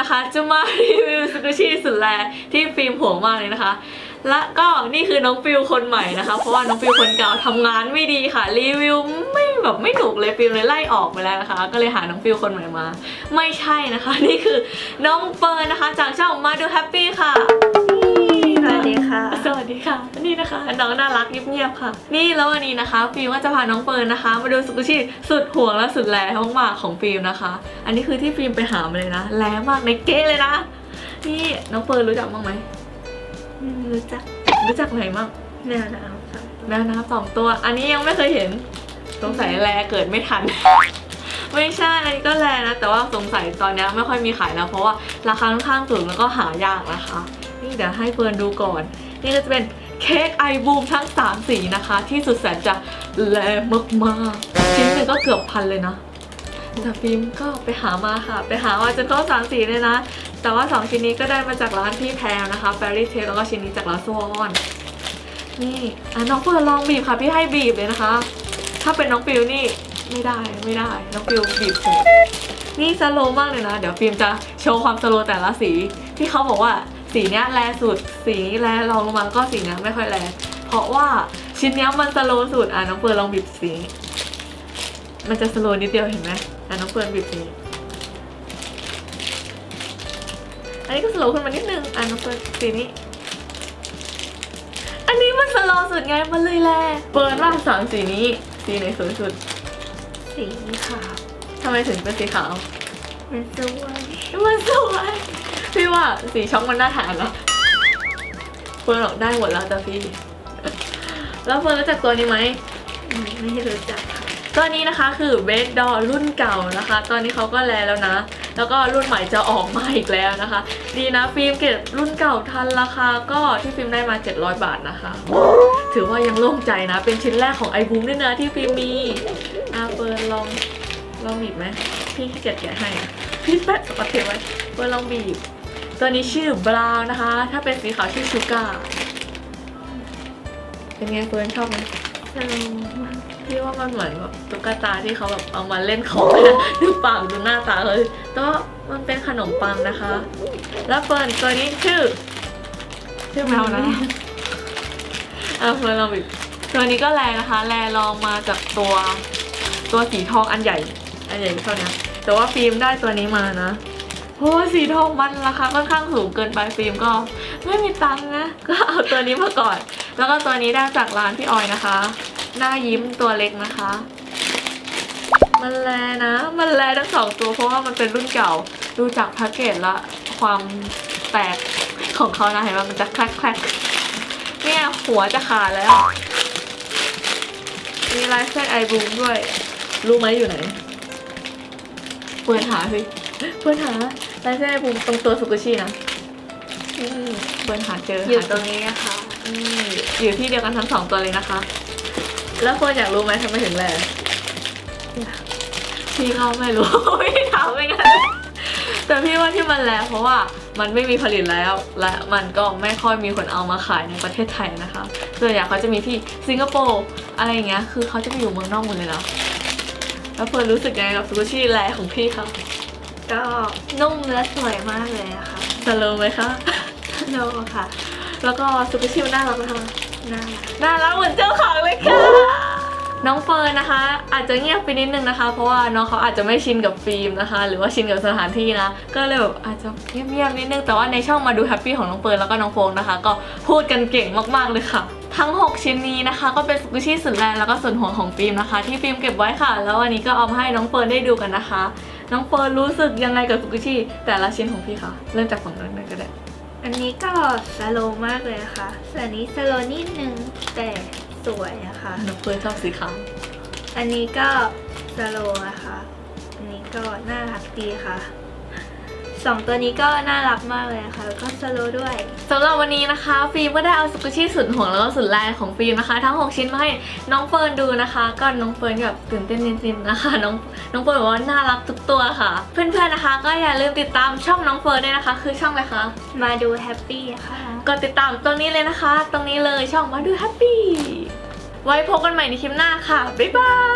นะคะ จะมารีวิวสกุชี่สุดแลที่ฟิล์มห่วงมากเลยนะคะ และก็นี่คือน้องฟิลคนใหม่นะคะ เพราะว่าน้องฟิลคนเก่าทำงานไม่ดีค่ะ รีวิวไม่แบบไม่ถูกเลยฟิลเลยไล่ออกไปแล้วนะคะ ก็เลยหาน้องฟิลคนใหม่มา ไม่ใช่นะคะ นี่คือน้องเฟิร์นนะคะ จากช่องมาดูแฮปปี้ค่ะ วัสดีค่ะนี่นะคะน้องน่ารักเงียบๆค่ะ นี่แล้ววันนี้นะคะฟิล์มก็จะพาน้องเฟิร์นนะคะ มาดูสกุชิสุดห่วงและสุดแรงมากๆของฟิล์มนะคะ อันนี้คือที่ฟิล์มไปหามาเลยนะแรงมากในเก๊เลยนะนี่น้องเฟิร์นรู้จักบ้างไหมอืมรู้จักรู้จักไหนบ้างแนวน้ำค่ะแมวน้ำสองตัว อันนี้ยังไม่เคยเห็นสงสัยแลเกิดไม่ทันไม่ใช่ อันนี้ก็แลนะ แต่ว่าสงสัยตอนนี้ไม่ค่อยมีขายแล้ว เพราะว่าราคาค่อนข้างสูงแล้วก็หายากนะคะ นี่เดี๋ยวให้เฟิร์นดูก่อน นี่ก็จะเป็นเค้กไอบูมทั้ง 3 สีนะคะ ที่สุดแสนจะแลมากๆชิ้นหนึ่งก็เกือบพันเลยนะแต่ฟิล์มก็ไปหามาค่ะ ไปหามาจนครบสามสีเลยนะ แต่ว่า 2 ชิ้นนี้ก็ได้มาจากร้านพี่แพรนะคะแฟรี่เทลแล้วก็ชิ้นนี้จากร้านสวอนนี่อะน้องเฟิร์นลองบีบค่ะ พี่ให้บีบเลยนะคะ ถ้าเป็นน้องฟิลนี่ไม่ได้ไม่ได้ น้องฟิลบีบโหดนี่สโลมากเลยนะ เดี๋ยวฟิล์มจะโชว์ความสโลแต่ละสี ที่เขาบอกว่า สีเนี้ยแลสุด สีนี้แลรองลงมาแล้วก็สีเนี้ยไม่ค่อยแลเพราะว่าชิ้นเนี้ยมันสโลว์สุดอะน้องเฟิร์นลองบีบสีนี้มันจะสโลว์นิดเดียวเห็นไหมอะน้องเฟิร์นบีบสีนี้อันนี้ก็สโลว์ขึ้นมานิดนึงอะน้องเฟิร์นสีนี้อันนี้มันสโลว์สุดไงมันเลยแลเปิดว่าสามสีนี้สีไหนสวยสุด สีขาวทำไมถึงเป็นสีขาว มันสวยมันสวยพี่ว่าสีช็อกมันน่าทานนะเฟิร์นบอกได้หมดแล้วจ้ะพี่ แล้วเฟิร์นรู้จักตัวนี้ไหมอืมไม่รู้จักค่ะตัวนี้นะคะคือเบสดอรุ่นเก่านะคะ ตอนนี้เขาก็แลแล้วนะ แล้วก็รุ่นใหม่จะออกมาอีกแล้วนะคะ ดีนะฟิล์มเก็บรุ่นเก่าทันราคาก็ที่ฟิล์มได้มา 700 บาทนะคะ ถือว่ายังโล่งใจนะ เป็นชิ้นแรกของไอบูมด้วยนะที่ฟิล์มมีอาเฟิร์นลองลองบีบไหม พี่ขี้เกียจแกะให้อะพี่แปะสกอตเทปไว้เฟิร์นลองบีบ ตัวนี้ชื่อบราวน์นะคะ ถ้าเป็นสีขาวชื่อชูการ์เป็นไงเฟิร์นชอบไหมสโลว์มากพี่ว่ามันเหมือนแบบตุ๊กตาที่เขาแบบเอามาเล่นของนะดูปากดูหน้าตาเลยแต่ว่ามันเป็นขนมปังนะคะ แล้วเฟิร์นตัวนี้ชื่อ ชื่อแมวนะอะเฟิร์นลองบิตัวนี้ก็แลนะคะ แลลองมาจากตัวตัวสีทองอันใหญ่ อันใหญ่เท่านี้ แต่ว่าฟิล์มได้ตัวนี้มานะเพราะว่าสีทองมันราคาค่อนข้างสูงเกินไปฟิล์มก็ไม่มีตังค์นะ ก็เอาตัวนี้มาก่อน แล้วก็ตัวนี้ได้จากร้านพี่ออยนะคะ หน้ายิ้มตัวเล็กนะคะ มันแลนะ มันแลทั้งสองตัวเพราะว่ามันเป็นรุ่นเก่า ดูจากแพ็กเกจละความแตกของเขานะเห็นว่ามันจะแคลกแคลกเนี่ยหัวจะขาดแล้ว มีลายเส้นไอบูมด้วย รู้ไหมอยู่ไหน เปิดหาสิเปิดหาลายเส้นไอบูมตรงตัวสุกุชินะนี่เปิดหาเจออยู่หาตรงนี้นะคะนี่อยู่ที่เดียวกันทั้งสองตัวเลยนะคะ แล้วเฟิร์นอยากรู้ไหมทำไมถึงแลพี่เขาไม่รู้ไม่ได้ถามไม่งั้นแต่พี่ว่าที่มันแลเพราะว่ามันไม่มีผลิตแล้ว และมันก็ไม่ค่อยมีคนเอามาขายในประเทศไทยนะคะส่วนใหญ่เขาจะมีที่สิงคโปร์อะไรอย่างเงี้ยคือเขาจะไปอยู่เมืองนอกหมดเลยนะ แล้วเฟิร์นรู้สึกยังไงกับซูชิแลของพี่คะก็นุ่มและสวยมากเลยอะค่ะสโลว์ไหมคะสโลว์ค่ะ แล้วก็ซูชิมันน่ารักไหมคะน่ารักน่ารักเหมือนเจ้าของเลยค่ะ น้องเฟิร์นนะคะ อาจจะเงียบไปนิดนึงนะคะ เพราะว่าน้องเขาอาจจะไม่ชินกับฟิล์มนะคะ หรือว่าชินกับสถานที่นะ ก็เลยแบบอาจจะเงียบๆนิดนึง แต่ว่าในช่องมาดูแฮปปี้ของน้องเฟิร์นแล้วก็น้องโฟงนะคะ ก็พูดกันเก่งมากๆเลยค่ะ ทั้ง 6 ชิ้นนี้นะคะ ก็เป็นสกุชี่สุดแรงแล้วก็ส่วนหัวของฟิล์มนะคะ ที่ฟิล์มเก็บไว้ค่ะ แล้ววันนี้ก็เอามาให้น้องเฟิร์นได้ดูกันนะคะ น้องเฟิร์นรู้สึกยังไงกับสกุชี่แต่ละชิ้นของพี่คะเริ่มจากฝั่งนั้นเลยก็ได้อันนี้ก็สโลว์มากเลยอะค่ะส่วนอันนี้สโลว์นิดนึงแต่สวยอะค่ะน้องเฟิร์นชอบสีขาวอันนี้ก็สโลว์อะค่ะอันนี้ก็น่ารักดีค่ะ สองตัวนี้ก็น่ารักมากเลยอะค่ะแล้วก็สโลว์ด้วยสำหรับวันนี้นะคะฟิล์มก็ได้เอาสกุชี่สุดห่วงแล้วก็สุดแรงของฟิล์มนะคะ ทั้ง 6 ชิ้นมาให้น้องเฟิร์นดูนะคะ ก็น้องเฟิร์นแบบตื่นเต้นนิดๆนะคะน้องน้องเฟิร์นบอกว่าน่ารักทุกตัวค่ะ เพื่อนๆนะคะ ก็อย่าลืมติดตามช่องน้องเฟิร์นด้วยนะคะ คือช่องอะไรคะมาดูแฮปปี้ค่ะกดติดตามตรงนี้เลยนะคะ ตรงนี้เลยช่องมาดูแฮปปี้ไว้พบกันใหม่ในคลิปหน้าค่ะบ๊ายบาย